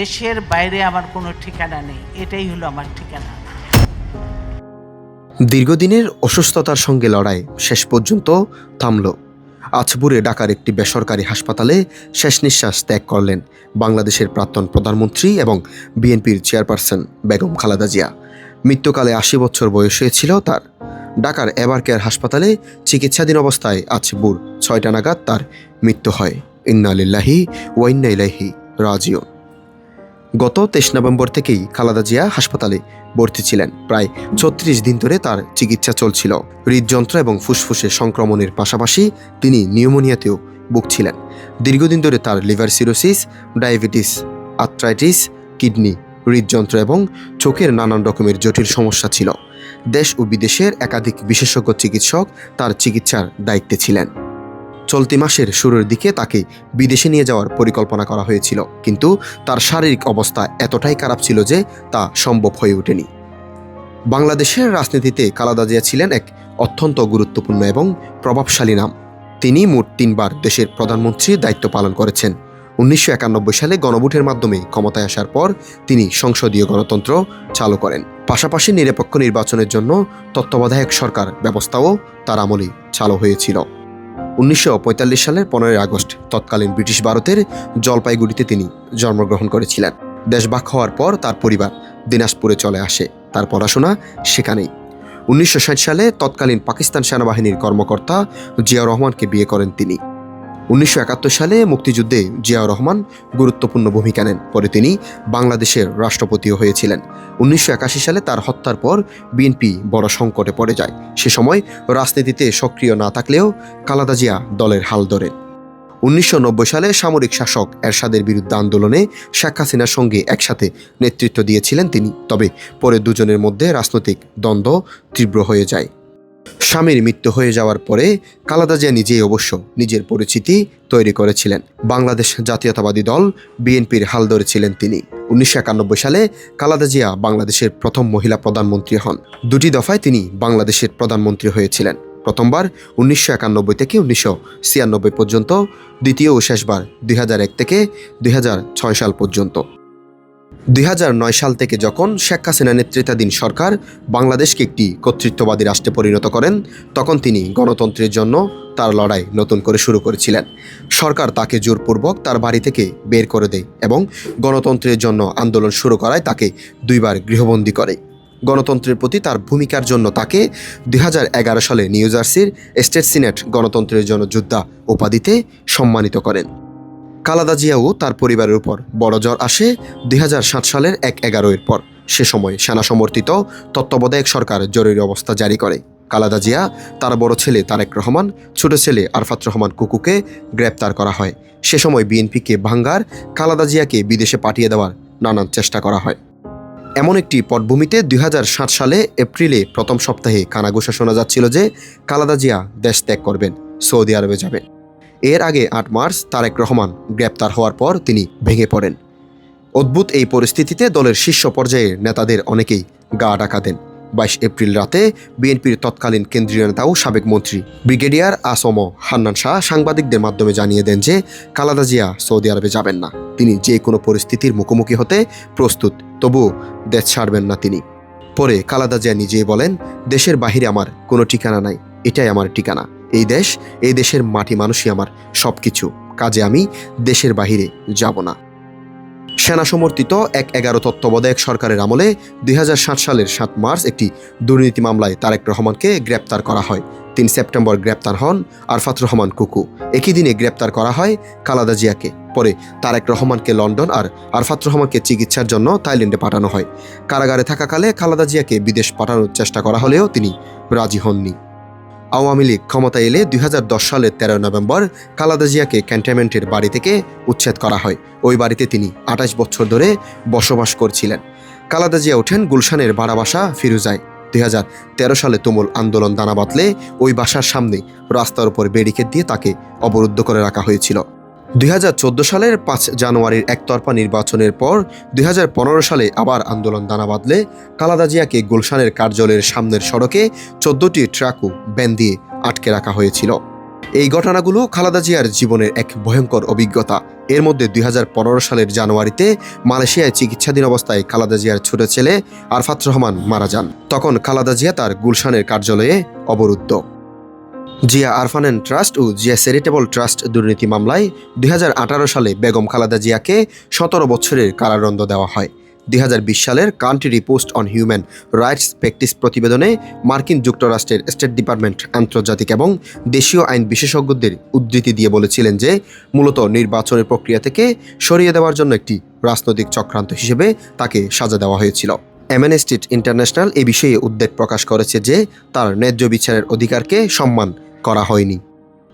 দেশের বাইরে আমার কোনো ঠিকানা নেই, এটাই হলো আমার ঠিকানা। দীর্ঘদিনের অসুস্থতার সঙ্গে লড়াই শেষ পর্যন্ত থামল। আজপুরে ঢাকার একটি বেসরকারি হাসপাতালে শেষ নিঃশ্বাস ত্যাগ করলেন বাংলাদেশের প্রাক্তন প্রধানমন্ত্রী এবং বিএনপির চেয়ারপারসন বেগম খালেদা জিয়া। মৃত্যুকালে আশি বছর বয়স হয়েছিল তার। ঢাকার এবার কেয়ার হাসপাতালে চিকিৎসাধীন অবস্থায় আজপুর ছয়টা নাগাদ তার মৃত্যু হয়। ইন্নালিল্লাহি ওয়াইন্না ইলাইহি রাজিউন। গত তেইশ নভেম্বর থেকেই খালাদা জিয়া হাসপাতালে ভর্তি ছিলেন। প্রায় ছত্রিশ দিন ধরে তার চিকিৎসা চলছিল। হৃদযন্ত্র এবং ফুসফুসে সংক্রমণের পাশাপাশি তিনি নিউমোনিয়াতেও ভুগছিলেন। দীর্ঘদিন ধরে তার liver cirrhosis, diabetes, arthritis, kidney, হৃদযন্ত্র এবং চোখের নানান রকমের জটিল সমস্যা ছিল। দেশ ও বিদেশের একাধিক বিশেষজ্ঞ চিকিৎসক তার চিকিৎসার দায়িত্বে ছিলেন। চলতি মাসের শুরুর দিকে তাকে বিদেশে নিয়ে যাওয়ার পরিকল্পনা করা হয়েছিল। কিন্তু তার শারীরিক অবস্থা এতটাই খারাপ ছিল যে তা সম্ভব হয়ে ওঠেনি। বাংলাদেশের রাজনীতিতে কালাদা জিয়া ছিলেন এক অত্যন্ত গুরুত্বপূর্ণ এবং প্রভাবশালী নাম। তিনি মোট তিনবার দেশের প্রধানমন্ত্রীর দায়িত্ব পালন করেছেন। উনিশশো একানব্বই সালে গণভোটের মাধ্যমে ক্ষমতায় আসার পর তিনি সংসদীয় গণতন্ত্র চালু করেন। পাশাপাশি নিরপেক্ষ নির্বাচনের জন্য তত্ত্বাবধায়ক সরকার ব্যবস্থাও তার আমলে চালু হয়েছিল। উনিশশো পঁয়তাল্লিশ সালের পনেরোই আগস্ট তৎকালীন ব্রিটিশ ভারতের জলপাইগুড়িতে তিনি জন্মগ্রহণ করেছিলেন। দেশভাগ হওয়ার পর তার পরিবার দিনাজপুরে চলে আসে। তার পড়াশোনা সেখানেই। উনিশশো ষাট সালে তৎকালীন পাকিস্তান সেনাবাহিনীর কর্মকর্তা জিয়াউর রহমানকে বিয়ে করেন তিনি। উনিশশো একাত্তর সালে মুক্তিযুদ্ধে জিয়াউর রহমান গুরুত্বপূর্ণ ভূমিকা নেন। পরে তিনি বাংলাদেশের রাষ্ট্রপতিও হয়েছিলেন। উনিশশো একাশি সালে তার হত্যার পর বিএনপি বড় সংকটে পড়ে যায়। সে সময় রাজনীতিতে সক্রিয় না থাকলেও কালাদা জিয়া দলের হাল ধরেন উনিশশো সালে সামরিক শাসক এরশাদের বিরুদ্ধে আন্দোলনে শেখ হাসিনার সঙ্গে একসাথে নেতৃত্ব দিয়েছিলেন তিনি। তবে পরে দুজনের মধ্যে রাজনৈতিক দ্বন্দ্ব তীব্র হয়ে যায়। স্বামীর মৃত্যু হয়ে যাওয়ার পরে কালাদা জিয়া নিজেই অবশ্য নিজের পরিচিতি তৈরি করেছিলেন। বাংলাদেশ জাতীয়তাবাদী দল বিএনপির হাল ধরেছিলেন তিনি। উনিশশো একানব্বই সালে কালাদা জিয়া বাংলাদেশের প্রথম মহিলা প্রধানমন্ত্রী হন। দুটি দফায় তিনি বাংলাদেশের প্রধানমন্ত্রী হয়েছিলেন। প্রথমবার উনিশশো একানব্বই থেকে উনিশশো ছিয়ানব্বই পর্যন্ত, দ্বিতীয় ও শেষবার দুই থেকে দুই হাজার ছয় সাল পর্যন্ত। দুই হাজার নয় সাল থেকে যখন শেখ হাসিনা নেতৃত্বাধীন সরকার বাংলাদেশকে একটি কর্তৃত্ববাদী রাষ্ট্রে পরিণত করেন, তখন তিনি গণতন্ত্রের জন্য তার লড়াই নতুন করে শুরু করেছিলেন। সরকার তাকে জোরপূর্বক তার বাড়ি থেকে বের করে দেয় এবং গণতন্ত্রের জন্য আন্দোলন শুরু করায় তাকে দুইবার গৃহবন্দী করে। গণতন্ত্রের প্রতি তার ভূমিকার জন্য তাকে দুই হাজার এগারো সালে নিউ জার্সির স্টেট সিনেট গণতন্ত্রের জন্য যোদ্ধা উপাধিতে সম্মানিত করেন। কালাদা জিয়াও তার পরিবারের উপর বড় জ্বর আসে দু হাজার সাত সালের এক এগারোয়ের পর। সে সময় সেনা সমর্থিত তত্ত্বাবধায়ক সরকার জরুরি অবস্থা জারি করে। কালাদা জিয়া, তার বড় ছেলে তারেক রহমান, ছোট ছেলে আরফাত রহমান কুকুকে গ্রেপ্তার করা হয়। সে সময় বিএনপিকে ভাঙ্গার কালাদা জিয়াকে বিদেশে পাঠিয়ে দেওয়ার নানান চেষ্টা করা হয়। এমন একটি পটভূমিতে দু হাজার সাত সালে এপ্রিলে প্রথম সপ্তাহে কানাঘুষা শোনা যাচ্ছিল যে কালাদা জিয়া দেশ ত্যাগ করবেন, সৌদি আরবে যাবেন। এর আগে আট মার্চ তারেক রহমান গ্রেপ্তার হওয়ার পর তিনি ভেঙে পড়েন। অদ্ভুত এই পরিস্থিতিতে দলের শীর্ষ পর্যায়ের নেতাদের অনেকেই গা ডাকা দেন বাইশ এপ্রিল রাতে বিএনপির তৎকালীন কেন্দ্রীয় নেতা ও সাবেক মন্ত্রী ব্রিগেডিয়ার আসম হান্নান শাহ সাংবাদিকদের মাধ্যমে জানিয়ে দেন যে, কালাদা জিয়া সৌদি আরবে যাবেন না। তিনি যে কোনো পরিস্থিতির মুখোমুখি হতে প্রস্তুত, তবুও দেশ ছাড়বেন না তিনি। পরে কালাদা জিয়া নিজেই বলেন, দেশের বাহিরে আমার কোনো ঠিকানা নাই। এটাই আমার ঠিকানা। এই দেশ, এই দেশের মাটি মানুষই আমার সব কিছু কাজে আমি দেশের বাহিরে যাব না। সেনা সমর্থিত এক এগারো তত্ত্বাবধায়ক সরকারের আমলে দু হাজার সাত সালের সাত মার্চ একটি দুর্নীতি মামলায় তারেক রহমানকে গ্রেপ্তার করা হয়। তিন সেপ্টেম্বর গ্রেপ্তার হন আরফাত রহমান কুকু। একই দিনে গ্রেপ্তার করা হয় কালাদা জিয়াকে। পরে তারেক রহমানকে লন্ডন আর আরফাত রহমানকে চিকিৎসার জন্য থাইল্যান্ডে পাঠানো হয়। কারাগারে থাকাকালে খালাদা জিয়াকে বিদেশ পাঠানোর চেষ্টা করা হলেও তিনি রাজি হননি। আওয়ামী লীগ ক্ষমতায় এলে দুই হাজার দশ সালের তেরো নভেম্বর কালাদা জিয়াকে ক্যান্টনমেন্টের বাড়ি থেকে উচ্ছেদ করা হয়। ওই বাড়িতে তিনি আঠাশ বছর ধরে বসবাস করছিলেন। কালাদা জিয়া ওঠেন গুলশানের বাড়াবাসা ফিরুজায়। দুই হাজার তেরো সালে তুমুল আন্দোলন দানা বাতলে ওই বাসার সামনে রাস্তার উপর বেরিকেট দিয়ে তাকে অবরুদ্ধ করে রাখা হয়েছিল। দুই হাজার চোদ্দ সালের পাঁচ জানুয়ারির একতরফা নির্বাচনের পর দুই হাজার পনেরো সালে আবার আন্দোলন দানা বাঁধলে কালাদা জিয়াকে গুলশানের কার্যালয়ের সামনের সড়কে চোদ্দটি ট্রাক ও ব্যান দিয়ে আটকে রাখা হয়েছিল। এই ঘটনাগুলো খালেদা জিয়ার জীবনের এক ভয়ঙ্কর অভিজ্ঞতা। এর মধ্যে দুই হাজার পনেরো সালের জানুয়ারিতে মালয়েশিয়ায় চিকিৎসাধীন অবস্থায় খালেদা জিয়ার ছোট ছেলে আরফাত রহমান মারা যান। তখন খালেদা জিয়া তার গুলশানের কার্যালয়ে অবরুদ্ধ। জিয়া আরফানেন ট্রাস্ট ও জিয়া চ্যারিটেবল ট্রাস্ট দুর্নীতি মামলায় দুই হাজার আঠারো সালে বেগম খালাদা জিয়াকে সতেরো বছরের কারাদণ্ড দেওয়া হয়। দুই হাজার বিশ সালের country report on human rights practice প্রতিবেদনে মার্কিন যুক্তরাষ্ট্রের স্টেট ডিপার্টমেন্ট আন্তর্জাতিক এবং দেশীয় আইন বিশেষজ্ঞদের উদ্ধৃতি দিয়ে বলেছিলেন যে, মূলত নির্বাচনের প্রক্রিয়া থেকে সরিয়ে দেওয়ার জন্য একটি রাজনৈতিক চক্রান্ত হিসেবে তাকে সাজা দেওয়া হয়েছিল। অ্যামনেস্টিট ইন্টারন্যাশনাল এ বিষয়ে উদ্বেগ প্রকাশ করেছে যে, তার ন্যায্য বিচারের অধিকারকে সম্মান করা হয়নি।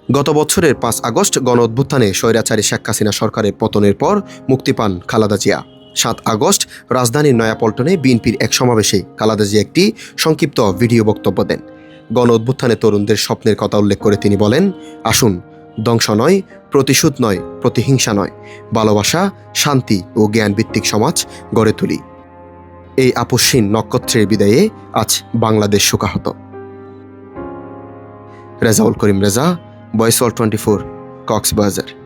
গত বছরের পাঁচ আগস্ট গণ অভ্যুত্থানে স্বৈরাচারী শেখ হাসিনা সরকারের পতনের পর মুক্তি পান খালাদা জিয়া। সাত আগস্ট রাজধানীর নয়াপল্টনে বিএনপির এক সমাবেশে খালাদা জিয়া একটি সংক্ষিপ্ত ভিডিও বক্তব্য দেন। গণ অভ্যুত্থানে তরুণদের স্বপ্নের কথা উল্লেখ করে তিনি বলেন, আসুন, ধ্বংস নয়, প্রতিশোধ নয়, প্রতিহিংসা নয়, ভালোবাসা, শান্তি ও জ্ঞানভিত্তিক সমাজ গড়ে তুলি। এই আপসীন নক্ষত্রের বিদায়ে আজ বাংলাদেশ শোকাহত। রেজাউল করিম রেজা বয়স টোয়েন্টি ফোর কক্সবাজার